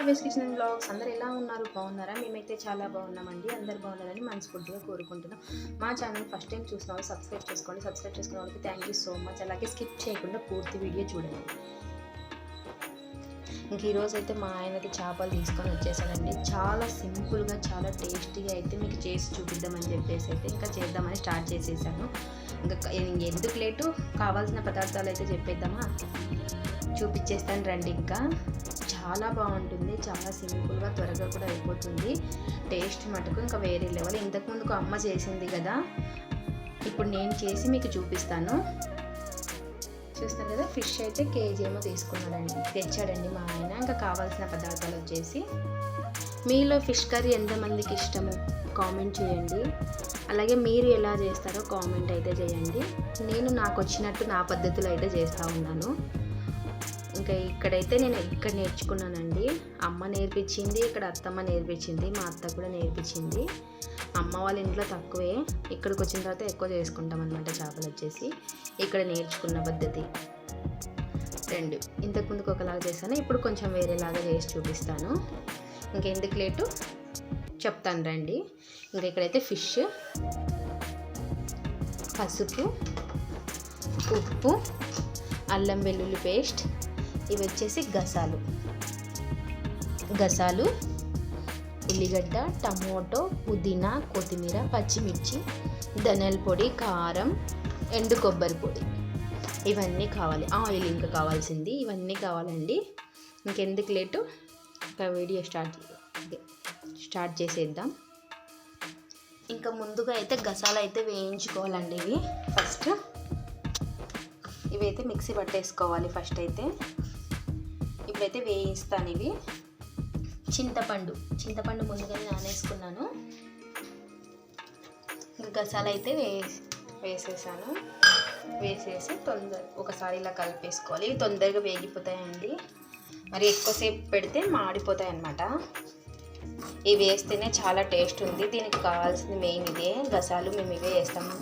Kavya's kitchen blogs అందరు ఎలా ఉన్నారు? బాగున్నారా? మేమైతే చాలా బాగున్నామండి. అందరు బాగున్నారని మనస్ఫూర్తిగా కోరుకుంటున్నాం. మా ఛానల్ ఫస్ట్ టైం చూసిన వాళ్ళు సబ్స్క్రైబ్ చేసుకోండి. సబ్స్క్రైబ్ చేసుకున్న వాళ్ళకి థ్యాంక్ యూ సో మచ్ అలాగే స్కిప్ చేయకుండా పూర్తి వీడియో చూడండి. ఇంక ఈరోజు అయితే మా ఆయనకి చేపలు తీసుకొని వచ్చేసాడండి చాలా సింపుల్గా చాలా టేస్టీగా అయితే మీకు చేసి చూపిద్దామని చెప్పేసి అయితే ఇంకా చేద్దామని స్టార్ట్ చేసేసాను. ఇంకా ఎందుకు లేటు? కావాల్సిన పదార్థాలు అయితే చెప్పేద్దామా? చూపించేస్తాను రండి ఇంకా. చాలా బాగుంటుంది. చాలా సింపుల్గా త్వరగా కూడా అయిపోతుంది. టేస్ట్ మటుకు ఇంకా వేరే లెవెల్. ఇంతకుముందుకు అమ్మ చేసింది కదా. ఇప్పుడు నేను చేసి మీకు చూపిస్తాను. చూస్తాను కదా ఫిష్ అయితే కేజీ ఏమో తీసుకున్నాడండి. తెచ్చాడండి మా ఆయన. ఇంకా కావాల్సిన పదార్థాలు వచ్చేసి. మీలో ఫిష్ కర్రీ ఎంతమందికి ఇష్టము? కామెంట్ చేయండి. అలాగే మీరు ఎలా చేస్తారో కామెంట్ అయితే చేయండి. నేను నాకు వచ్చినట్టు నా పద్ధతిలో అయితే చేస్తూ ఉన్నాను. ఇంకా ఇక్కడైతే నేను ఇక్కడ నేర్చుకున్నానండి. అమ్మ నేర్పించింది ఇక్కడ అత్తమ్మ నేర్పించింది మా అత్త కూడా నేర్పించింది. అమ్మ వాళ్ళ ఇంట్లో తక్కువే ఇక్కడికి వచ్చిన తర్వాత ఎక్కువ చేసుకుంటాం అనమాట చేపలు వచ్చేసి. ఇక్కడ నేర్చుకున్న పద్ధతి. రెండు. ఇంతకు ముందుకు ఒకలాగా చేశాను ఇప్పుడు కొంచెం వేరేలాగా చేసి చూపిస్తాను. ఇంకెందుకు లేటు? చెప్తాను రండి. ఇంకా ఇక్కడైతే ఫిష్ పసుపు ఉప్పు అల్లం వెల్లుల్లి పేస్ట్ ఇవి వచ్చేసి గసాలు. గసాలు ఉల్లిగడ్డ టమోటో పుదీనా కొత్తిమీర పచ్చిమిర్చి ధనియాల పొడి కారం ఎండు కొబ్బరి పొడి. ఇవన్నీ కావాలి. ఆయిల్ ఇంకా కావాల్సింది. ఇవన్నీ కావాలండి. ఇంకెందుకు లేటు? ఇంకా వీడియో స్టార్ట్ స్టార్ట్ చేసేద్దాం. ఇంకా ముందుగా అయితే గసాలు అయితే వేయించుకోవాలండి ఇవి. ఫస్ట్ ఇవైతే మిక్సీ పట్టేసుకోవాలి ఫస్ట్ అయితే. ఇప్పుడైతే వేయిస్తాను ఇవి. చింతపండు. చింతపండు ముందుగానే నానేసుకున్నాను. ఇంకా గసాలు అయితే వే వేసేసాను. వేసేసి తొందర ఒకసారి ఇలా కలిపేసుకోవాలి. ఇవి తొందరగా వేగిపోతాయండి. మరి ఎక్కువసేపు పెడితే మాడిపోతాయి అన్నమాట ఇవి వేస్తేనే చాలా టేస్ట్ ఉంది. దీనికి కావాల్సింది మెయిన్ ఇదే గసాలు మేము ఇవే వేస్తాము.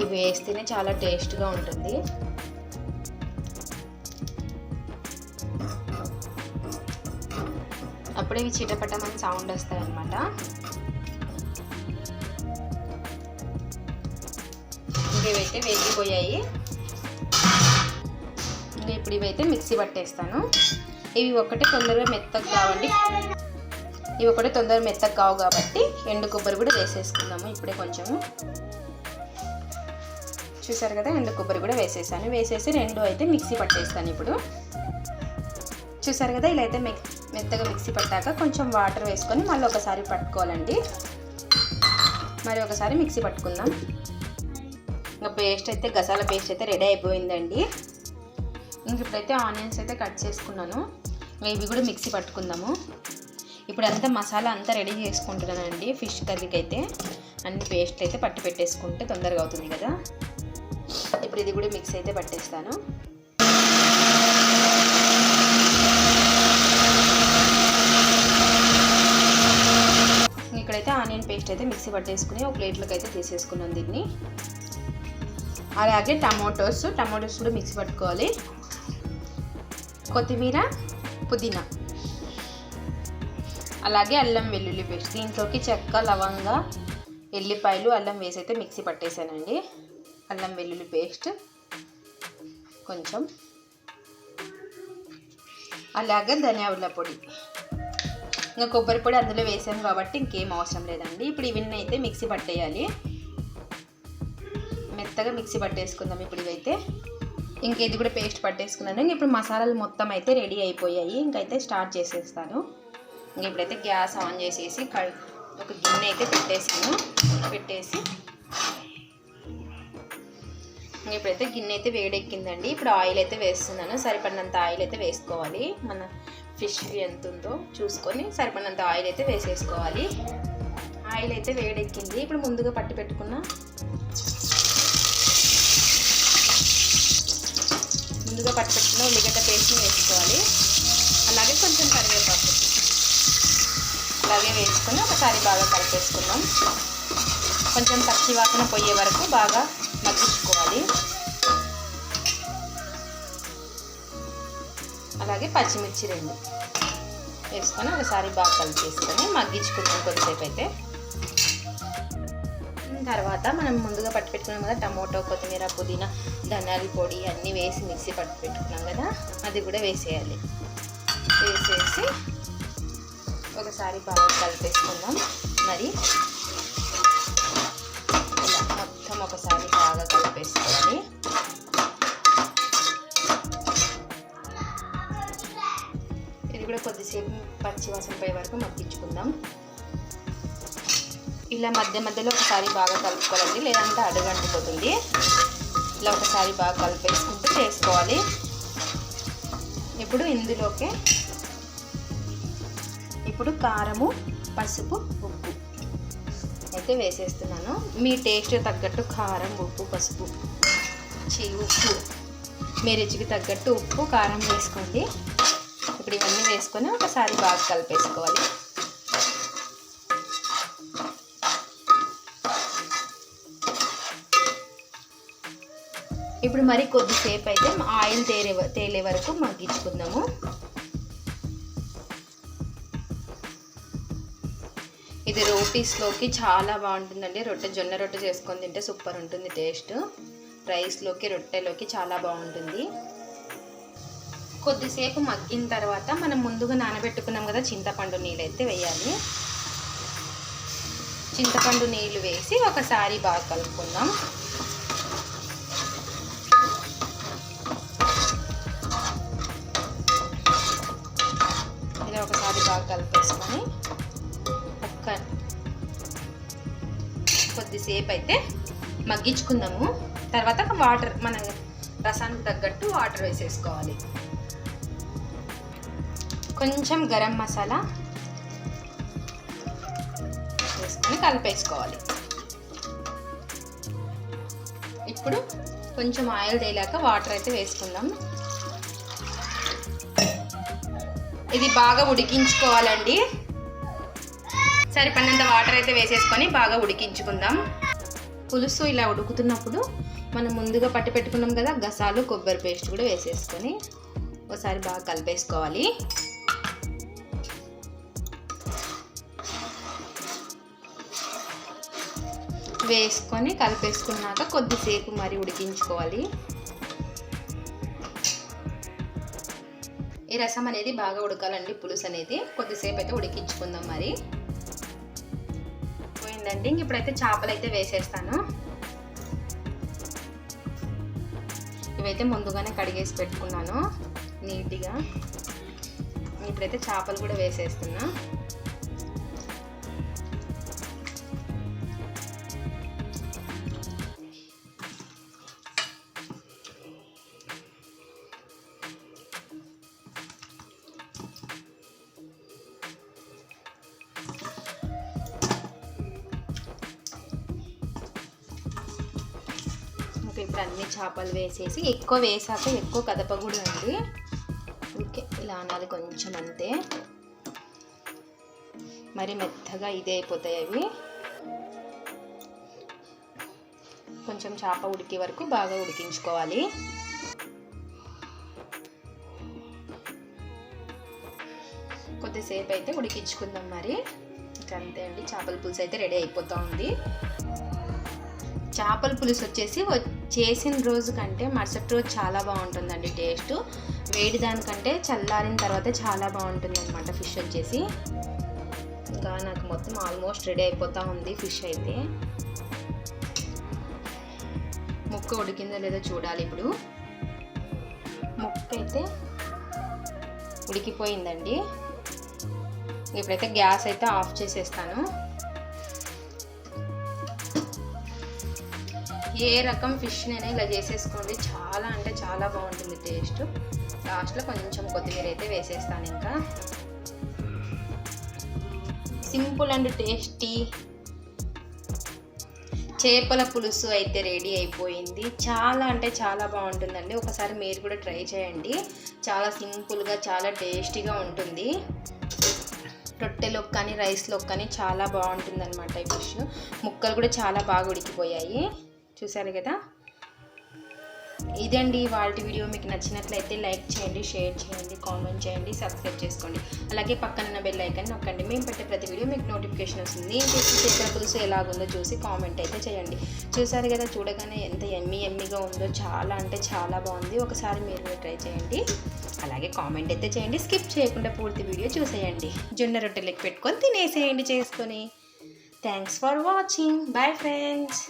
ఇవి వేస్తేనే చాలా టేస్ట్గా ఉంటుంది. అప్పుడే ఇవి చిటపటమని సౌండ్ వస్తాయి అనమాట ఇవైతే వేగిపోయాయి. ఇంకా ఇప్పుడు ఇవైతే మిక్సీ పట్టేస్తాను. ఇవి ఒకటి తొందరగా మెత్తగా కావండి. ఇవి ఒకటి తొందరగా మెత్తగా కావు కాబట్టి ఎండు కొబ్బరి కూడా వేసేసుకుందాము ఇప్పుడే కొంచెము. చూసారు కదా ఎండు కొబ్బరి కూడా వేసేసాను. వేసేసి రెండు అయితే మిక్సీ పట్టేస్తాను ఇప్పుడు. చూసారు కదా ఇలా అయితే మెత్తగా మిక్సీ పట్టాక కొంచెం వాటర్ వేసుకొని మళ్ళీ ఒకసారి పట్టుకోవాలండి. మరి ఒకసారి మిక్సీ పట్టుకుందాం. ఇంకా పేస్ట్ అయితే గసాల పేస్ట్ అయితే రెడీ అయిపోయిందండి. ఇంక ఇప్పుడైతే ఆనియన్స్ అయితే కట్ చేసుకున్నాను. ఇవి కూడా మిక్సీ పట్టుకుందాము. ఇప్పుడు అంతా మసాలా అంతా రెడీ చేసుకుంటున్నానండి ఫిష్ కర్రీకి అయితే అన్ని పేస్ట్ అయితే పట్టి పెట్టేసుకుంటే తొందరగా అవుతుంది కదా. ఇప్పుడు ఇది కూడా మిక్స్ అయితే పట్టేస్తాను ఇక్కడైతే ఆనియన్ పేస్ట్ అయితే మిక్సీ పట్టేసుకుని ఒక ప్లేట్లోకి అయితే తీసేసుకున్నాను దీన్ని. అలాగే టమాటోస్ టమాటోస్ కూడా మిక్సీ పట్టుకోవాలి. కొత్తిమీర పుదీనా. అలాగే అల్లం వెల్లుల్లి పేస్ట్. దీంట్లోకి చెక్క లవంగ ఎల్లిపాయలు అల్లం వేసి అయితే మిక్సీ పట్టేశానండి అల్లం వెల్లుల్లి పేస్ట్ కొంచెం. అలాగే ధనియాల పొడి. ఇంకా కొబ్బరి పొడి అందులో వేసాను కాబట్టి ఇంకేం అవసరం లేదండి. ఇప్పుడు ఇవన్నీ అయితే మిక్సీ పట్టేయాలి. మెత్తగా మిక్సీ పట్టేసుకుందాం ఇప్పుడు ఇవైతే. ఇంకా ఇది కూడా పేస్ట్ పట్టేసుకున్నాను. ఇంక ఇప్పుడు మసాలాలు మొత్తం అయితే రెడీ అయిపోయాయి. ఇంకైతే స్టార్ట్ చేసేస్తాను. ఇంక ఇప్పుడైతే గ్యాస్ ఆన్ చేసేసి ఒక గిన్నె అయితే పెట్టేసాను పెట్టేసి ఇంక ఇప్పుడైతే గిన్నె అయితే వేడెక్కిందండి. ఇప్పుడు ఆయిల్ అయితే వేస్తున్నాను. సరిపడినంత ఆయిల్ అయితే వేసుకోవాలి. మన ఫిష్ ఎంత ఉందో చూసుకొని సరిపడినంత ఆయిల్ అయితే వేసేసుకోవాలి. ఆయిల్ అయితే వేడెక్కింది. ఇప్పుడు ముందుగా పట్టి పెట్టుకున్న ముందుగా పట్టి పెట్టుకున్న ఉల్లిగడ్డ పేస్ట్ని వేసుకోవాలి. అలాగే కొంచెం కరివేపాకు. అలాగే వేసుకొని ఒకసారి బాగా కలిపేసుకుందాం. కొంచెం పచ్చి వాసన పోయే వరకు బాగా మగ్గించుకోవాలి. అలాగే పచ్చిమిర్చి రెండు వేసుకొని ఒకసారి బాగా కలిపేసుకొని మగ్గించుకుంటాం కొద్దిసేపు అయితే. తర్వాత మనం ముందుగా పట్టు పెట్టుకున్నాం కదా టమోటో కొత్తిమీర పుదీనా ధనియాల పొడి అన్నీ వేసి మిక్సీ పట్టి పెట్టుకున్నాం కదా అది కూడా వేసేయాలి. వేసేసి ఒకసారి బాగా కలిపేసుకుందాం. మరి ఇలా మొత్తం ఒకసారి బాగా కలిపేసుకోవాలి. కొద్దిసేపు పచ్చి పోయే వరకు మగ్గించుకుందాం. ఇలా మధ్య మధ్యలో ఒకసారి బాగా కలుపుకోవాలండి. లేదంటే అడుగంటిపోతుంది ఇలా ఒకసారి బాగా కలిపేసుకుంటూ చేసుకోవాలి. ఇప్పుడు ఇందులోకి ఇప్పుడు కారము పసుపు ఉప్పు. అయితే వేసేస్తున్నాను. మీ టేస్ట్ తగ్గట్టు కారం ఉప్పు పసుపు. చీ ఉప్పు. మీ రుచికి తగ్గట్టు ఉప్పు కారం వేసుకోండి. ఇప్పుడు ఇవన్నీ వేసుకొని ఒకసారి బాగా కలిపేసుకోవాలి. ఇప్పుడు మరి కొద్దిసేపు అయితే ఆయిల్ తేలే తేలే వరకు మగ్గించుకుందాము. ఇది రోటీస్లోకి చాలా బాగుంటుందండి. రొట్టె జొన్న రొట్టె చేసుకొని తింటే సూపర్ ఉంటుంది టేస్ట్. రైస్లోకి రొట్టెలోకి చాలా బాగుంటుంది. కొద్దిసేపు మగ్గిన తర్వాత మనం ముందుగా నానబెట్టుకున్నాం కదా చింతపండు నీళ్ళు అయితే వేయాలి. చింతపండు నీళ్ళు వేసి ఒకసారి బాగా కలుపుకుందాం. ఇలా ఒకసారి బాగా కలిపేసుకొని ఒక్క కొద్దిసేపు అయితే మగ్గించుకుందాము. తర్వాత వాటర్ మన రసానికి తగ్గట్టు వాటర్ వేసేసుకోవాలి. కొంచెం గరం మసాలా వేసుకొని కలిపేసుకోవాలి. ఇప్పుడు కొంచెం ఆయిల్ తేలాక వాటర్ అయితే వేసుకుందాం. ఇది బాగా ఉడికించుకోవాలండి. సరిపడినంత వాటర్ అయితే వేసేసుకొని బాగా ఉడికించుకుందాం. పులుసు ఇలా ఉడుకుతున్నప్పుడు మనం ముందుగా పట్టి పెట్టుకున్నాం కదా గసాలు కొబ్బరి పేస్ట్ కూడా వేసేసుకొని ఒకసారి బాగా కలిపేసుకోవాలి. వేసుకొని కలిపేసుకున్నాక కొద్దిసేపు మరి ఉడికించుకోవాలి. ఈ రసం అనేది బాగా ఉడకాలండి పులుసు అనేది. కొద్దిసేపు అయితే ఉడికించుకుందాం మరి. పోయిందండి. ఇంక ఇప్పుడైతే చేపలు అయితే వేసేస్తాను. ఇవైతే ముందుగానే కడిగేసి పెట్టుకున్నాను. నీట్గా. ఇప్పుడైతే చేపలు కూడా వేసేస్తున్నా. ఇంకా అన్ని చేపలు వేసేసి ఎక్కువ వేసాక ఎక్కువ కదపకూడదండి ఓకే ఇలా అనాలి కొంచెం అంతే. మరి మెత్తగా ఇదే అయిపోతాయి అవి. కొంచెం చేప ఉడికే వరకు బాగా ఉడికించుకోవాలి. కొద్దిసేపు అయితే ఉడికించుకుందాం మరి. అంతే అండి చేపల పులుసు అయితే రెడీ అయిపోతూ ఉంది. చేపల పులుసు వచ్చేసి చేసిన రోజు కంటే మరుసటి రోజు చాలా బాగుంటుందండి టేస్ట్. వేడి దానికంటే చల్లారిన తర్వాత చాలా బాగుంటుంది అనమాట ఫిష్ వచ్చేసి. ఇంకా నాకు మొత్తం ఆల్మోస్ట్ రెడీ అయిపోతూ ఉంది ఫిష్ అయితే. ముక్క ఉడికిందో లేదో చూడాలి ఇప్పుడు. ముక్క అయితే ఉడికిపోయిందండి. ఇప్పుడైతే గ్యాస్ అయితే ఆఫ్ చేసేస్తాను. ఏ రకం ఫిష్ ఇలా చేసేసుకోండి. చాలా అంటే చాలా బాగుంటుంది టేస్ట్. లాస్ట్లో కొంచెం కొత్తిమీర అయితే వేసేస్తాను ఇంకా. Simple and tasty. చేపల పులుసు అయితే రెడీ అయిపోయింది. చాలా అంటే చాలా బాగుంటుందండి. ఒకసారి మీరు కూడా ట్రై చేయండి. చాలా సింపుల్గా చాలా టేస్టీగా ఉంటుంది. రొట్టెలో కానీ రైస్లోకి కానీ చాలా బాగుంటుంది అనమాట ఈ ఫిష్. ముక్కలు కూడా చాలా బాగా ఉడికిపోయాయి. చూశారు కదా? ఇదండి వాళ్ళ వీడియో. మీకు నచ్చినట్లయితే లైక్ చేయండి షేర్ చేయండి కామెంట్ చేయండి సబ్స్క్రైబ్ చేసుకోండి. అలాగే పక్కన బెల్ ఐకన్ నొక్కండి. మేము పెట్టే ప్రతి వీడియో మీకు నోటిఫికేషన్ వస్తుంది. నేను చేసి చేసిన పులుసు ఎలాగుందో చూసి కామెంట్ అయితే చేయండి. చూసారు కదా చూడగానే ఎంత ఎమ్మి ఎమ్మిగా ఉందో చాలా అంటే చాలా బాగుంది. ఒకసారి మీరు ట్రై చేయండి. అలాగే కామెంట్ అయితే చేయండి. స్కిప్ చేయకుండా పూర్తి వీడియో చూసేయండి. జొన్న రొట్టెలకి పెట్టుకొని తినేసేయండి చేసుకొని. Thanks for watching bye friends